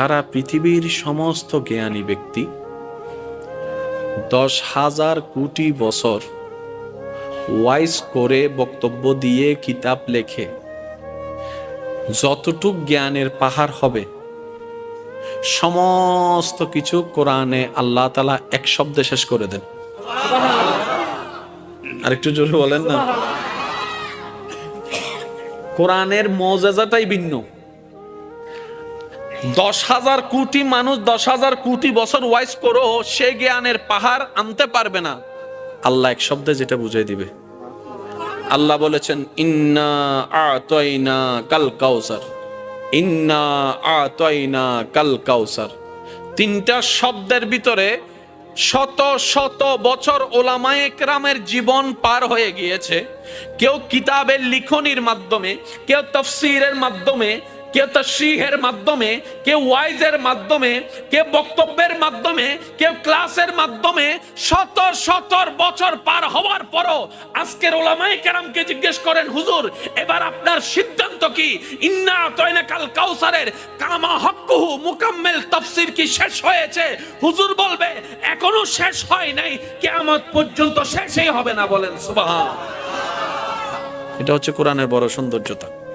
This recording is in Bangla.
সারা পৃথিবীর সমস্ত জ্ঞানী ব্যক্তি দশ হাজার কোটি বছর ওয়াইস করে বক্তব্য দিয়ে কিতাব লেখে। যতটুক জ্ঞানের পাহাড় হবে সমস্ত কিছু কোরআনে আল্লাহ তালা এক শব্দে শেষ করে দেন। আরেকটু জোরে বলেন না। কোরআনের মজাটাই ভিন্ন। দশ হাজার কোটি মানুষ, দশ হাজার কোটি বছর ওয়াইজ করো, সে জ্ঞানের পাহাড় আনতে পারবে না। আল্লাহ এক শব্দে যেটা বুঝাই দিবে। আল্লাহ বলেছেন, ইন্না আতয়না কাল কাউসার। ইন্না আতয়না কাল কাউসার। তিনটা শব্দের ভিতরে শত শত বছর ওলামায়ে কেরামের জীবন পার হয়ে গিয়েছে। কেউ কিতাবের লিখনির মাধ্যমে, কেউ তফসিরের মাধ্যমে কেউ তশরিহের মাধ্যমে, কেউ ওয়াইজের মাধ্যমে, কেউ বক্তব্যের মাধ্যমে, কেউ ক্লাসের মাধ্যমে শত শত বছর পার হওয়ার পরও আজকের ওলামায়ে কেরামকে জিজ্ঞেস করেন, হুজুর, এবার আপনার সিদ্ধান্ত কি? ইন্না তয়না কাল কাউসারের কামা হক্কুহু মুকাম্মেল তাফসীর কি শেষ হয়েছে? হুজুর বলবে, এখনও শেষ হয় নাই, কিয়ামত পর্যন্ত শেষই হবে না, বলেন, সুবহান। এটা হচ্ছে কোরআনের বড় সৌন্দর্যতা।